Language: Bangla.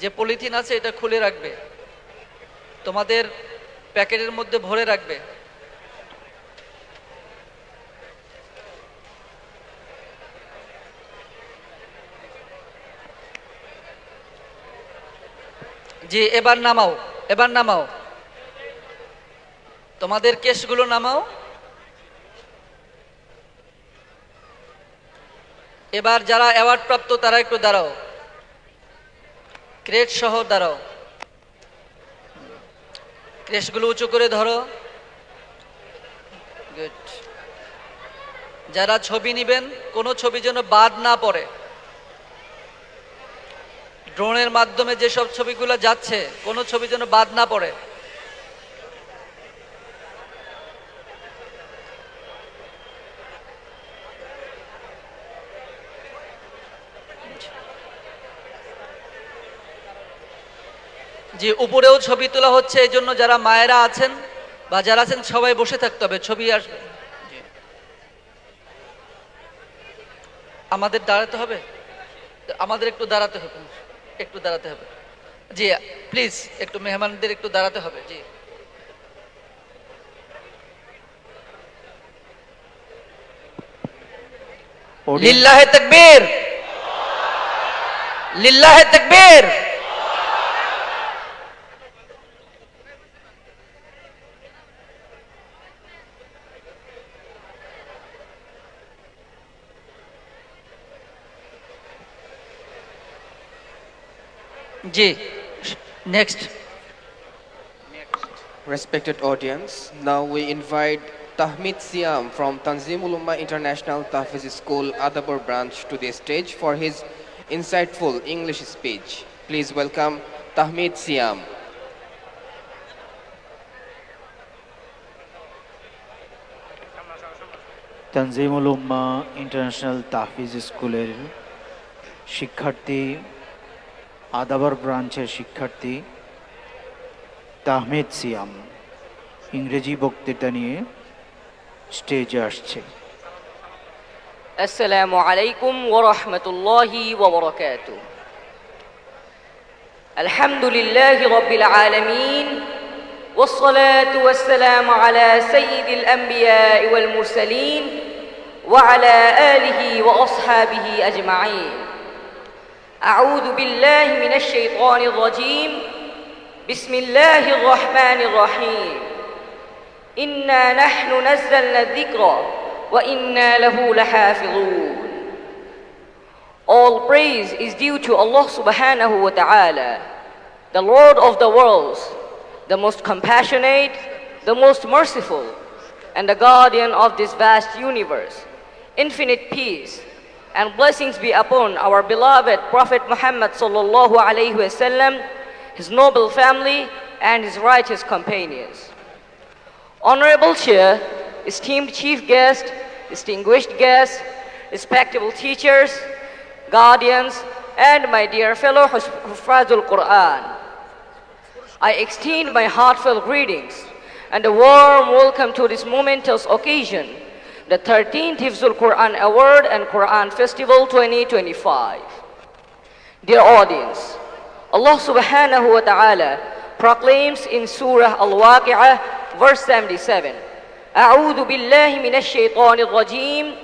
যে পলিথিন আছে এটা খুলে রাখবে। তোমাদের প্যাকেটের মধ্যে ভরে রাখবে। জি, এবার নামাও এবার নামাও। তোমাদের কেসগুলো নামাও। এবার যারা অ্যাওয়ার্ড প্রাপ্ত তারা একটু দাঁড়াও। ক্রেট সহ দাঁড়াও। ক্রেশগুলো উঁচু করে ধরো। গুড যারা ছবি নেবেন, কোনো ছবি যেন বাদ না পড়ে। ড্রোনের মাধ্যমে যেসব ছবিগুলো যাচ্ছে, কোনো ছবি যেন বাদ না পড়ে। যে উপরেও ছবি তোলা হচ্ছে এই জন্য যারা মায়েরা আছেন বা যারা আছেন সবাই বসে থাকতে হবে ছবি আসবে আমাদের দাঁড়াতে হবে? আমাদের একটু দাঁড়াতে হবে একটু দাঁড়াতে হবে। জি প্লিজ একটু মেহমানদের একটু দাঁড়াতে হবে জি। লিল্লাহে তাকবীর! লিল্লাহে তাকবীর! জি next Respected audience, now we invite Tahmid Siam from Tanzimul Ummah International Tahfiz School, Adabur branch to the stage for his insightful English speech. Please welcome Tahmid Siam. Tanzimul Ummah international Tahfiz স্কুলের শিক্ষার্থী আদাবার ব্রাঞ্চের শিক্ষার্থী তাহমেদ সিয়াম ইংরেজি বক্তৃতা নিয়ে স্টেজে আসছে السلام عليكم ورحمة الله وبركاته الحمد لله رب العالمين والصلاة والسلام على سيد الأنبياء والمرسلين وعلى آله وأصحابه أجمعين أعوذ بالله من الشيطان الرجيم بسم الله الرحمن الرحيم إنا نحن نزلنا الذكر وإنا له لحافظون All praise is due to Allah subhanahu wa ta'ala, the Lord of the worlds, the most compassionate, the most merciful, and the guardian of this vast universe. Infinite peace and blessings be upon our beloved Prophet Muhammad sallallahu alayhi wasallam, his noble family, and his righteous companions. Honorable Chair, esteemed Chief Guest, distinguished guests, respectable teachers, guardians, and my dear fellow Hufazul Quran. I extend my heartfelt greetings and a warm welcome to this momentous occasion, the 13th Hifzul Quran Award and Quran Festival 2025. Dear audience, Allah subhanahu wa ta'ala proclaims in Surah Al-Waqi'ah, verse 77, أعوذ بالله من الشيطان الرجيم